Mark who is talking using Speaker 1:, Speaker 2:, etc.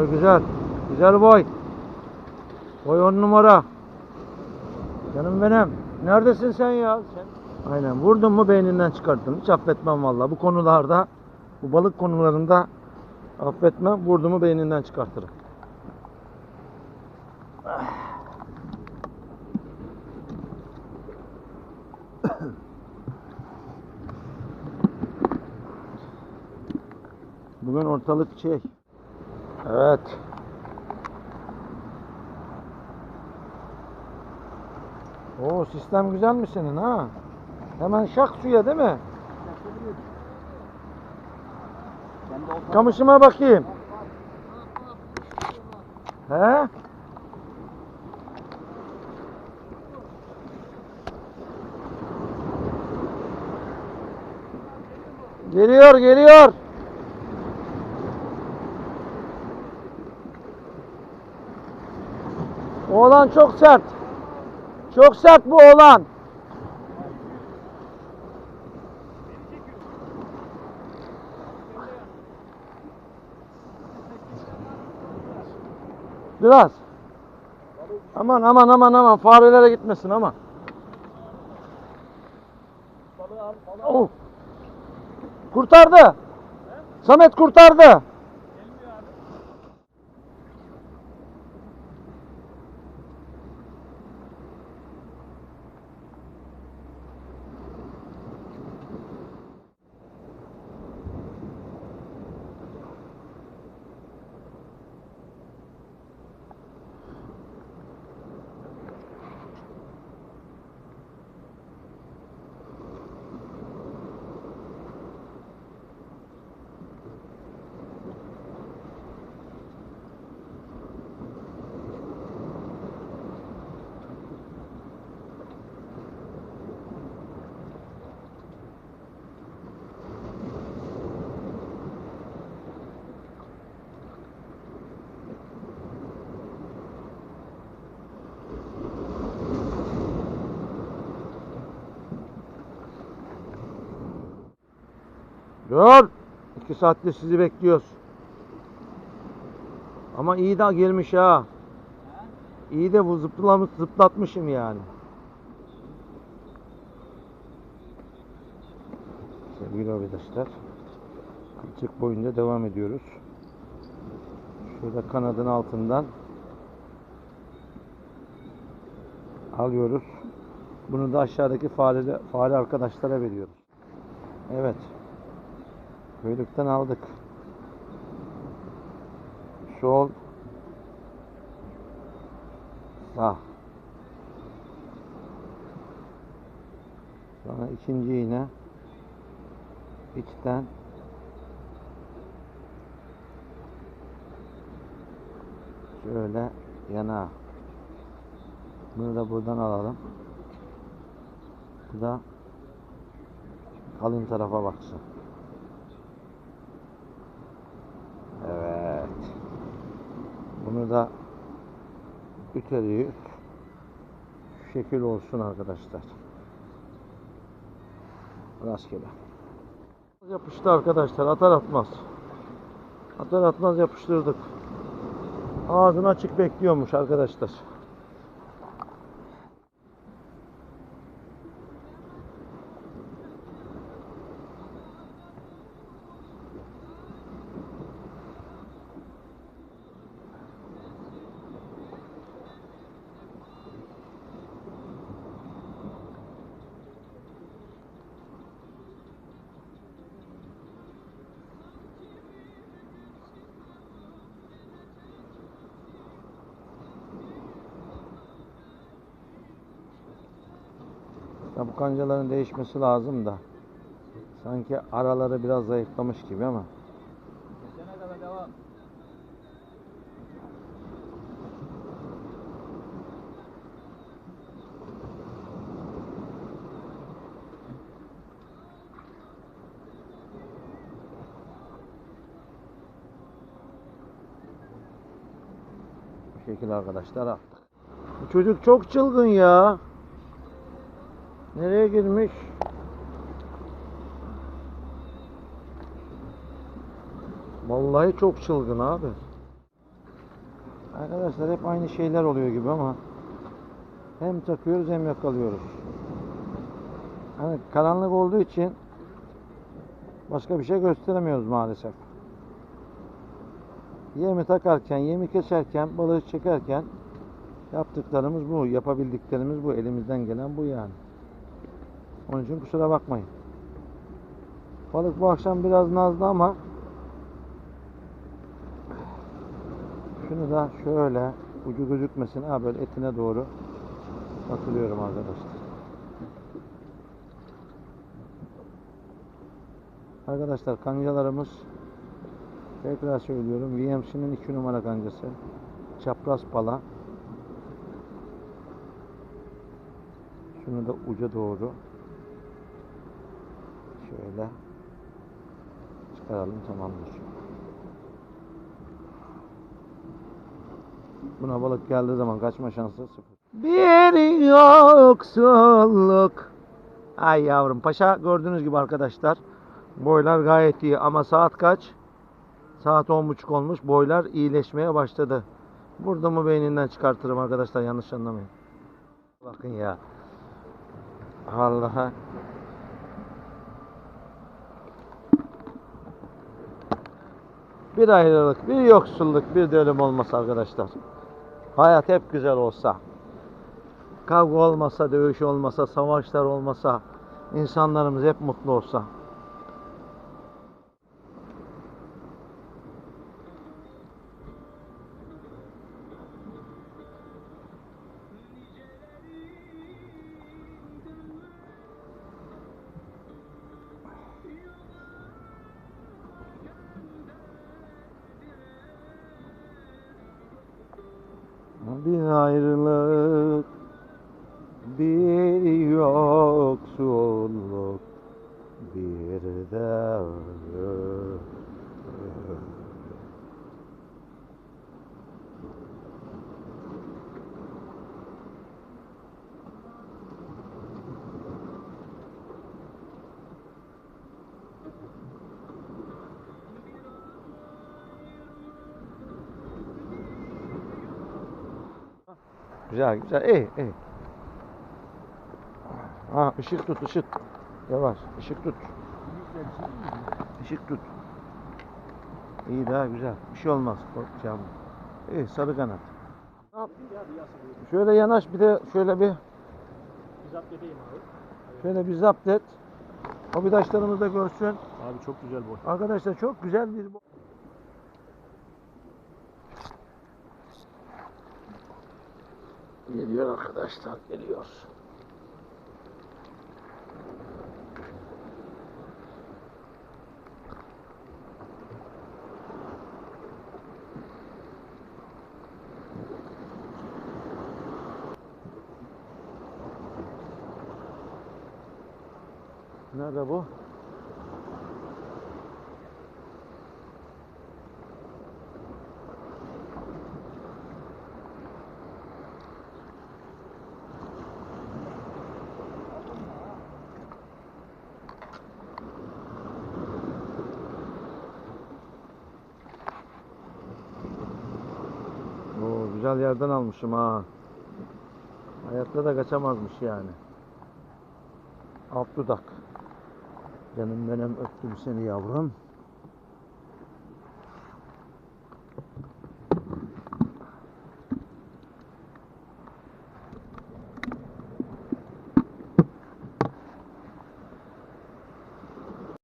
Speaker 1: Boy güzel. Güzel boy. Boy on numara. Canım benim. Neredesin sen ya? Sen... Aynen. Vurdun mu beyninden çıkarttın. Hiç affetmem vallahi. Bu konularda, bu balık konularında affetmem. Vurdu mu beyninden çıkartırım. Bugün ortalık şey. Evet. Oo sistem güzel mi senin ha? Hemen şak suya değil mi? Kamışıma bakayım. He? Geliyor, geliyor. Oğlan çok sert. Çok sert bu oğlan. Biraz. Aman aman aman aman farelere gitmesin ama. Oh. Kurtardı. Samet kurtardı. Dur. İki saattir sizi bekliyoruz. Ama iyi de gelmiş ha. İyi de bu zıplamış, zıplatmışım yani. Sevgili arkadaşlar. Kılçık boyunca devam ediyoruz. Şurada kanadın altından alıyoruz. Bunu da aşağıdaki fare, fare arkadaşlara veriyoruz. Evet. Köylükten aldık. Sol. Sağ. Sonra ikinci iğne. içten. Şöyle yana. Bunu da buradan alalım. Bu da kalın tarafa baksın. Evet. Bunu da üteliyoruz. Şekil olsun arkadaşlar. Rastgele. Yapıştı arkadaşlar. Atar atmaz. Atar atmaz yapıştırdık. Ağzını açık bekliyormuş arkadaşlar. Ya bu kancaların değişmesi lazım da. Sanki araları biraz zayıflamış gibi ama.
Speaker 2: Geçene devam.
Speaker 1: Bu şekilde arkadaşlar attık. Bu çocuk çok çılgın ya. Nereye girmiş? Vallahi çok çılgın abi. Arkadaşlar hep aynı şeyler oluyor gibi ama hem takıyoruz hem yakalıyoruz. Hani karanlık olduğu için başka bir şey gösteremiyoruz maalesef. Yemi takarken, yemi keserken, balığı çekerken yaptıklarımız bu, yapabildiklerimiz bu, elimizden gelen bu yani. Onun için kusura bakmayın. Balık bu akşam biraz nazlı ama şunu da şöyle ucu gözükmesin ha böyle etine doğru batırıyorum arkadaşlar. Arkadaşlar kancalarımız tekrar söylüyorum VMC'nin 2 numara kancası çapraz pala şunu da uca doğru şöyle çıkaralım tamamdır. Buna balık geldiği zaman kaçma şansı sıfır. Bir yoksulluk. Ay yavrum paşa gördüğünüz gibi arkadaşlar. Boylar gayet iyi ama saat kaç? Saat 10.30 olmuş. Boylar iyileşmeye başladı. Burada mı beyninden çıkartırım arkadaşlar yanlış anlamayın. Bakın ya. Allah'a. Bir ayrılık, bir yoksulluk, bir de ölüm olmasa arkadaşlar. Hayat hep güzel olsa. Kavga olmasa, dövüş olmasa, savaşlar olmasa, insanlarımız hep mutlu olsa. Bir ayrılık, bir yoksulluk, bir de ölüm. Güzel güzel. İyi iyi. Ha ışık tut ışık. Yavaş ışık tut. Işık tut. İyi daha güzel. Bir şey olmaz. Korkacağım. İyi sarı kanat. Şöyle yanaş bir de şöyle bir
Speaker 2: Zapt edeyim abi.
Speaker 1: şöyle bir zapt et. Hobidaşlarımız da görsün.
Speaker 2: Abi çok güzel boy.
Speaker 1: Arkadaşlar çok güzel bir bo- Geliyor arkadaşlar geliyor. Nerede bu? Güzel yerden almışım ha. Hayatta da kaçamazmış yani. Alt dudak. Canım benim öptüm seni yavrum.